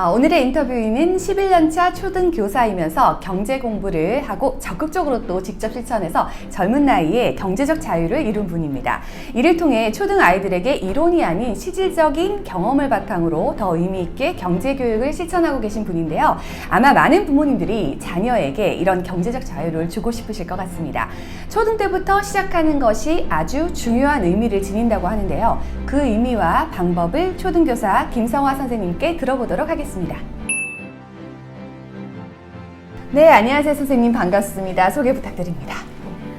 아, 오늘의 인터뷰인은 11년차 초등 교사이면서 경제 공부를 하고 적극적으로 또 직접 실천해서 젊은 나이에 경제적 자유를 이룬 분입니다. 이를 통해 초등 아이들에게 이론이 아닌 실질적인 경험을 바탕으로 더 의미 있게 경제 교육을 실천하고 계신 분인데요. 아마 많은 부모님들이 자녀에게 이런 경제적 자유를 주고 싶으실 것 같습니다. 초등 때부터 시작하는 것이 아주 중요한 의미를 지닌다고 하는데요. 그 의미와 방법을 초등교사 김성화 선생님께 들어보도록 하겠습니다. 네, 안녕하세요, 선생님. 반갑습니다. 소개 부탁드립니다.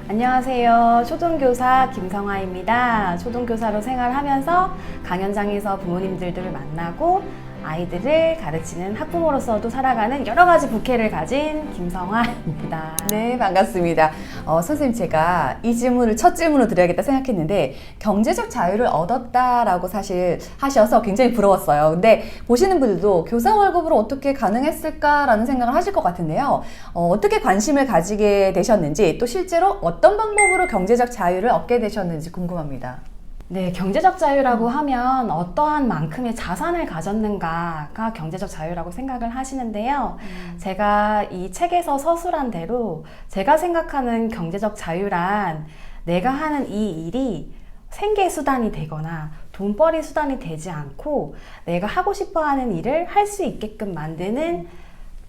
안녕하세요. 초등교사 김성아입니다. 초등교사로 생활하면서 강연장에서 부모님들을 만나고 아이들을 가르치는 학부모로서도 살아가는 여러 가지 부캐를 가진 김성아입니다. 네, 반갑습니다. 어, 선생님, 제가 이 질문을 첫 질문으로 드려야겠다 생각했는데, 경제적 자유를 얻었다라고 사실 하셔서 굉장히 부러웠어요. 근데 보시는 분들도 교사 월급으로 어떻게 가능했을까라는 생각을 하실 것 같은데요. 어, 어떻게 관심을 가지게 되셨는지, 또 실제로 어떤 방법으로 경제적 자유를 얻게 되셨는지 궁금합니다. 네, 경제적 자유라고 하면 어떠한 만큼의 자산을 가졌는가가 경제적 자유라고 생각을 하시는데요. 제가 이 책에서 서술한 대로 제가 생각하는 경제적 자유란 내가 하는 이 일이 생계 수단이 되거나 돈벌이 수단이 되지 않고 내가 하고 싶어 하는 일을 할 수 있게끔 만드는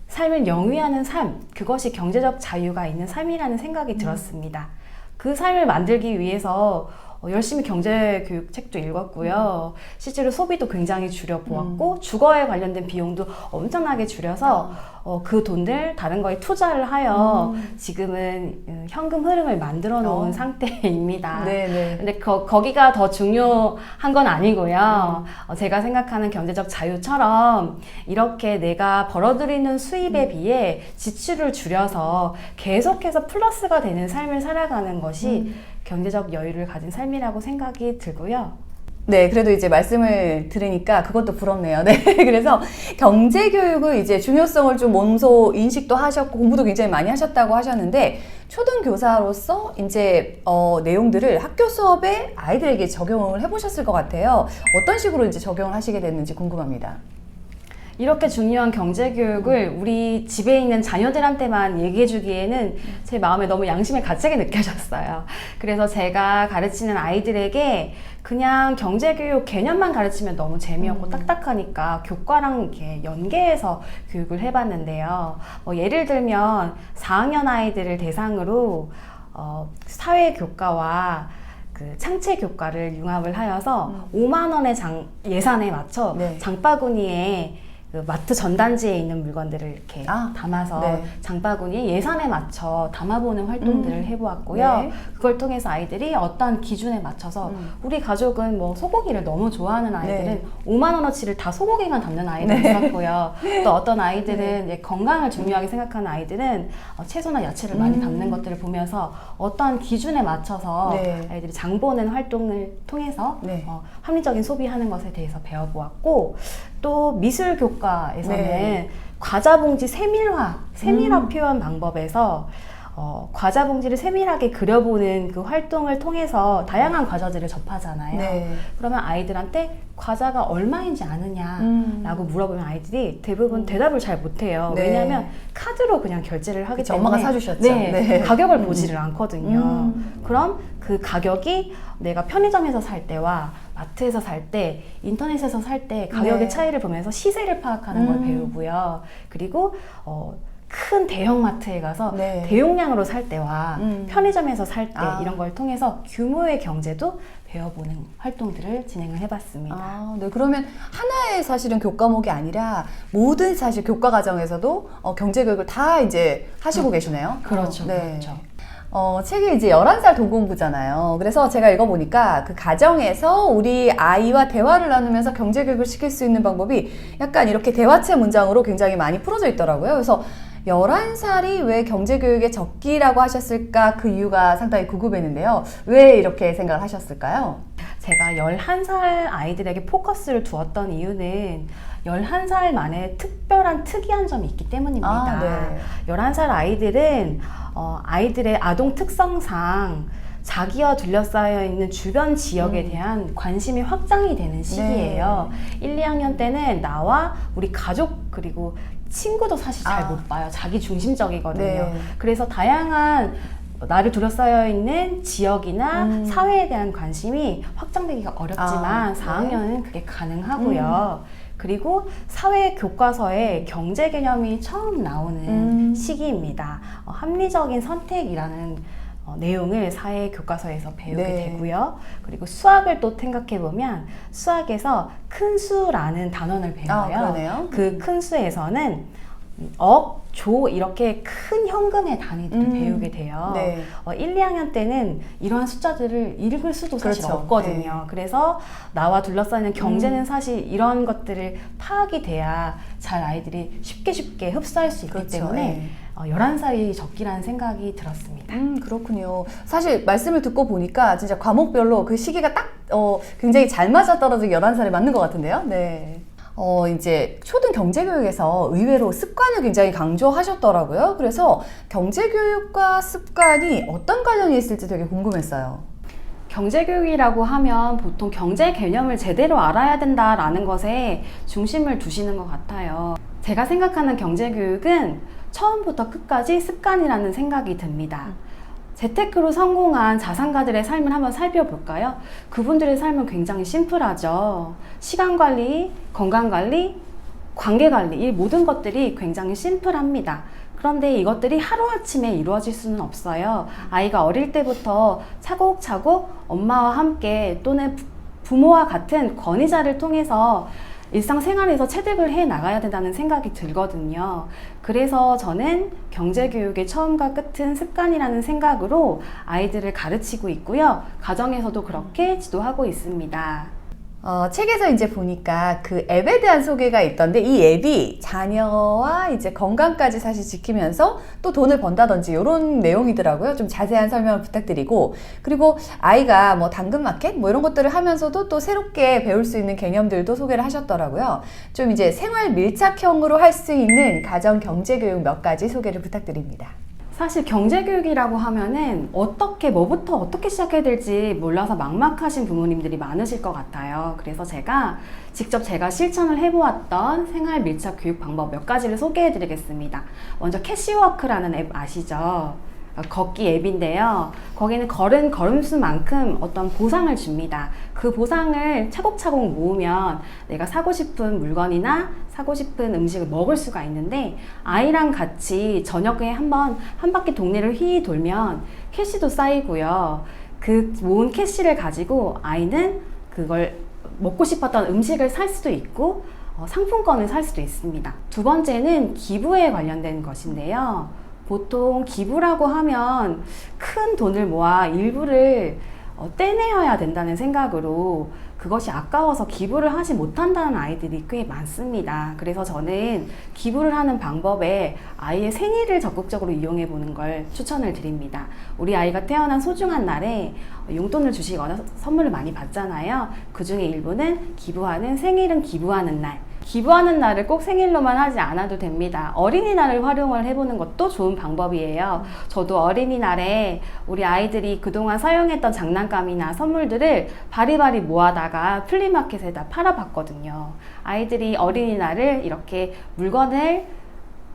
삶을 영위하는 삶, 그것이 경제적 자유가 있는 삶이라는 생각이 들었습니다. 그 삶을 만들기 위해서 어, 열심히 경제 교육 책도 읽었고요. 실제로 소비도 굉장히 줄여보았고, 주거에 관련된 비용도 엄청나게 줄여서 어, 그 돈을 다른 거에 투자를 하여 지금은 음, 현금 흐름을 만들어 놓은 어. 상태입니다. 네. 근데 거, 거기가 더 중요한 건 아니고요. 어, 제가 생각하는 경제적 자유처럼 이렇게 내가 벌어들이는 수입에 비해 지출을 줄여서 계속해서 플러스가 되는 삶을 살아가는 것이 경제적 여유를 가진 삶이라고 생각이 들고요. 네, 그래도 이제 말씀을 들으니까 그것도 부럽네요. 네. 그래서 경제 교육을 이제 중요성을 좀 몸소 인식도 하셨고 공부도 굉장히 많이 하셨다고 하셨는데 초등 교사로서 이제 어, 내용들을 학교 수업에 아이들에게 적용을 해보셨을 것 같아요. 어떤 식으로 이제 적용을 하시게 됐는지 궁금합니다. 이렇게 중요한 경제 교육을 우리 집에 있는 자녀들한테만 얘기해 주기에는 제 마음에 너무 양심의 가책이 느껴졌어요. 그래서 제가 가르치는 아이들에게 그냥 경제 교육 개념만 가르치면 너무 재미없고 딱딱하니까 교과랑 이렇게 연계해서 교육을 해봤는데요. 뭐 예를 들면 4학년 아이들을 대상으로 어, 사회 교과와 그 창체 교과를 융합을 하여서 5만 원의 장, 예산에 맞춰 네. 장바구니에 그 마트 전단지에 있는 물건들을 이렇게 아, 담아서 네. 장바구니에 예산에 맞춰 담아보는 활동들을 음. 해보았고요. 네. 그걸 통해서 아이들이 어떠한 기준에 맞춰서 음. 우리 가족은 뭐 소고기를 너무 좋아하는 아이들은 네. 5만 원어치를 다 소고기만 담는 아이도 네. 있었고요. 또 어떤 아이들은 이제 건강을 중요하게 생각하는 아이들은 어, 채소나 야채를 많이 음. 담는 것들을 보면서 어떠한 기준에 맞춰서 네. 아이들이 장 보는 활동을 통해서 네. 어, 합리적인 소비하는 것에 대해서 배워보았고 또 미술 교과에서는 네. 과자 봉지 세밀화, 세밀화 음. 표현 방법에서 어, 과자 봉지를 세밀하게 그려보는 그 활동을 통해서 다양한 과자들을 접하잖아요. 네. 그러면 아이들한테 과자가 얼마인지 아느냐라고 음. 물어보면 아이들이 대부분 대답을 잘 못해요. 네. 왜냐하면 카드로 그냥 결제를 하기 그쵸, 때문에 엄마가 사주셨죠. 네, 네. 가격을 음. 보지를 않거든요. 음. 그럼 그 가격이 내가 편의점에서 살 때와 마트에서 살 때, 인터넷에서 살 때 가격의 네. 차이를 보면서 시세를 파악하는 걸 음. 배우고요. 그리고 어, 큰 대형 마트에 가서 네. 대용량으로 살 때와 음. 편의점에서 살때 아. 이런 걸 통해서 규모의 경제도 배워보는 활동들을 진행을 해봤습니다. 아, 네. 그러면 하나의 사실은 교과목이 아니라 모든 사실 교과 과정에서도 어, 경제 교육을 다 이제 하시고 계시네요. 그렇죠, 어, 네. 그렇죠. 어, 책이 이제 11살 도공부잖아요. 그래서 제가 읽어보니까 그 가정에서 우리 아이와 대화를 나누면서 경제 교육을 시킬 수 있는 방법이 약간 이렇게 대화체 문장으로 굉장히 많이 풀어져 있더라고요. 그래서 11살이 왜 경제 교육의 적기라고 하셨을까 그 이유가 상당히 궁금했는데요. 왜 이렇게 생각을 하셨을까요? 제가 11살 아이들에게 포커스를 두었던 이유는 11살 만에 특별한 특이한 점이 있기 때문입니다. 아, 네. 11살 아이들은 어, 아이들의 아동 특성상 자기와 둘러싸여 있는 주변 지역에 음. 대한 관심이 확장이 되는 시기예요. 1, 2학년 때는 나와 우리 가족 그리고 친구도 사실 잘 아. 못 봐요. 자기 중심적이거든요. 네. 그래서 다양한 나를 둘러싸여 있는 지역이나 음. 사회에 대한 관심이 확장되기가 어렵지만 아, 네. 4학년은 그게 가능하고요. 그리고 사회 교과서에 경제 개념이 처음 나오는 음. 시기입니다. 어, 합리적인 선택이라는 어, 내용을 사회 교과서에서 배우게 네. 되고요. 그리고 수학을 또 생각해 보면 수학에서 큰 수라는 단원을 아, 배워요. 그러네요. 그큰 수에서는 억, 조 이렇게 큰 현금의 단위들을 음. 배우게 돼요. 네. 어, 1, 2학년 때는 이러한 숫자들을 읽을 수도 사실 그렇죠. 없거든요. 그래서 나와 둘러싸이는 경제는 음. 사실 이런 것들을 파악이 돼야 잘 아이들이 쉽게 쉽게 흡수할 수 있기 그렇죠. 때문에 네. 어, 11살이 적기라는 생각이 들었습니다. 음, 그렇군요. 사실 말씀을 듣고 보니까 진짜 과목별로 그 시기가 딱 어, 굉장히 잘 맞아 떨어지게 11살에 맞는 것 같은데요. 네. 어, 이제 초등 경제교육에서 의외로 습관을 굉장히 강조하셨더라고요. 그래서 경제교육과 습관이 어떤 관련이 있을지 되게 궁금했어요. 경제교육이라고 하면 보통 경제 개념을 제대로 알아야 된다라는 것에 중심을 두시는 것 같아요. 제가 생각하는 경제교육은 처음부터 끝까지 습관이라는 생각이 듭니다. 재테크로 성공한 자산가들의 삶을 한번 살펴볼까요? 그분들의 삶은 굉장히 심플하죠. 시간 관리, 건강 관리, 관계 관리, 이 모든 것들이 굉장히 심플합니다. 그런데 이것들이 하루아침에 이루어질 수는 없어요. 아이가 어릴 때부터 차곡차곡 엄마와 함께 또는 부- 부모와 같은 권위자를 통해서 일상생활에서 체득을 해 나가야 된다는 생각이 들거든요. 그래서 저는 경제교육의 처음과 끝은 습관이라는 생각으로 아이들을 가르치고 있고요. 가정에서도 그렇게 지도하고 있습니다. 어, 책에서 이제 보니까 그 앱에 대한 소개가 있던데 이 앱이 자녀와 이제 건강까지 사실 지키면서 또 돈을 번다든지 이런 내용이더라고요. 좀 자세한 설명을 부탁드리고 그리고 아이가 뭐 당근마켓 뭐 이런 것들을 하면서도 또 새롭게 배울 수 있는 개념들도 소개를 하셨더라고요. 좀 이제 생활 밀착형으로 할 수 있는 가정 경제 교육 몇 가지 소개를 부탁드립니다. 사실 경제교육이라고 하면은 어떻게, 뭐부터 어떻게 시작해야 될지 몰라서 막막하신 부모님들이 많으실 것 같아요. 그래서 제가 직접 제가 실천을 해보았던 생활 밀착 교육 방법 몇 가지를 소개해 드리겠습니다. 먼저 캐시워크라는 앱 아시죠? 어, 걷기 앱인데요. 거기는 걸은 걸음수만큼 어떤 보상을 줍니다. 그 보상을 차곡차곡 모으면 내가 사고 싶은 물건이나 사고 싶은 음식을 먹을 수가 있는데 아이랑 같이 저녁에 한번 한 바퀴 동네를 휘 돌면 캐시도 쌓이고요. 그 모은 캐시를 가지고 아이는 그걸 먹고 싶었던 음식을 살 수도 있고 어, 상품권을 살 수도 있습니다. 두 번째는 기부에 관련된 것인데요. 보통 기부라고 하면 큰 돈을 모아 일부를 어, 떼내어야 된다는 생각으로 그것이 아까워서 기부를 하지 못한다는 아이들이 꽤 많습니다. 그래서 저는 기부를 하는 방법에 아이의 생일을 적극적으로 이용해 보는 걸 추천을 드립니다. 우리 아이가 태어난 소중한 날에 용돈을 주시거나 선물을 많이 받잖아요. 그 중에 일부는 기부하는 생일은 기부하는 날. 기부하는 날을 꼭 생일로만 하지 않아도 됩니다. 어린이날을 활용을 해보는 것도 좋은 방법이에요. 저도 어린이날에 우리 아이들이 그동안 사용했던 장난감이나 선물들을 바리바리 모아다가 플리마켓에다 팔아봤거든요. 아이들이 어린이날을 이렇게 물건을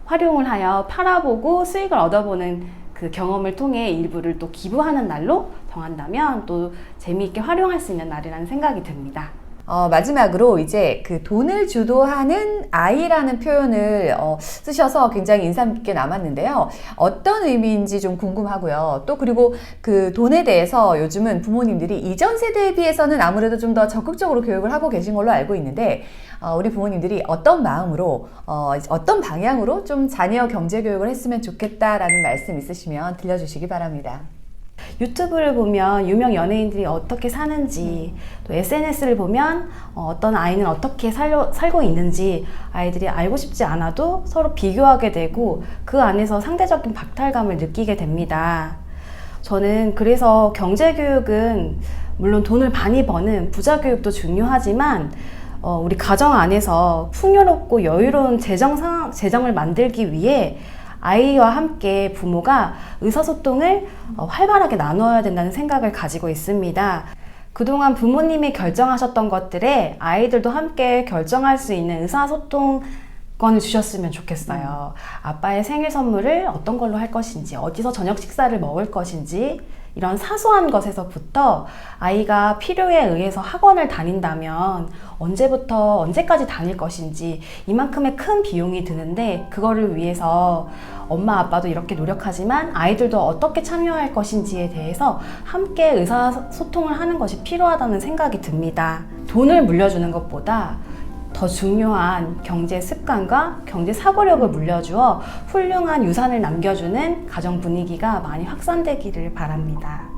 활용을 하여 팔아보고 수익을 얻어보는 그 경험을 통해 일부를 또 기부하는 날로 정한다면 또 재미있게 활용할 수 있는 날이라는 생각이 듭니다. 어, 마지막으로 이제 그 돈을 주도하는 아이라는 표현을 어, 쓰셔서 굉장히 인상 깊게 남았는데요. 어떤 의미인지 좀 궁금하고요. 또 그리고 그 돈에 대해서 요즘은 부모님들이 이전 세대에 비해서는 아무래도 좀 더 적극적으로 교육을 하고 계신 걸로 알고 있는데 어, 우리 부모님들이 어떤 마음으로 어, 어떤 방향으로 좀 자녀 경제 교육을 했으면 좋겠다라는 말씀 있으시면 들려주시기 바랍니다. 유튜브를 보면 유명 연예인들이 어떻게 사는지 또 SNS를 보면 어, 떤 아이는 어떻게 살려, 살고 있는지 아이들이 알고 싶지 않아도 서로 비교하게 되고 그 안에서 상대적인 박탈감을 느끼게 됩니다. 저는 그래서 경제교육은 물론 돈을 많이 버는 부자 교육도 중요하지만 어, 우리 가정 안에서 풍요롭고 여유로운 재정 상황, 재정을 만들기 위해 아이와 함께 부모가 의사소통을 어, 활발하게 나누어야 된다는 생각을 가지고 있습니다. 그동안 부모님이 결정하셨던 것들에 아이들도 함께 결정할 수 있는 의사소통 권을 주셨으면 좋겠어요. 아빠의 생일 선물을 어떤 걸로 할 것인지, 어디서 저녁 식사를 먹을 것인지, 이런 사소한 것에서부터 아이가 필요에 의해서 학원을 다닌다면 언제부터 언제까지 다닐 것인지 이만큼의 큰 비용이 드는데 그거를 위해서 엄마 아빠도 이렇게 노력하지만 아이들도 어떻게 참여할 것인지에 대해서 함께 의사소통을 하는 것이 필요하다는 생각이 듭니다. 돈을 물려주는 것보다 더 중요한 경제 습관과 경제 사고력을 물려주어 훌륭한 유산을 남겨주는 가정 분위기가 많이 확산되기를 바랍니다.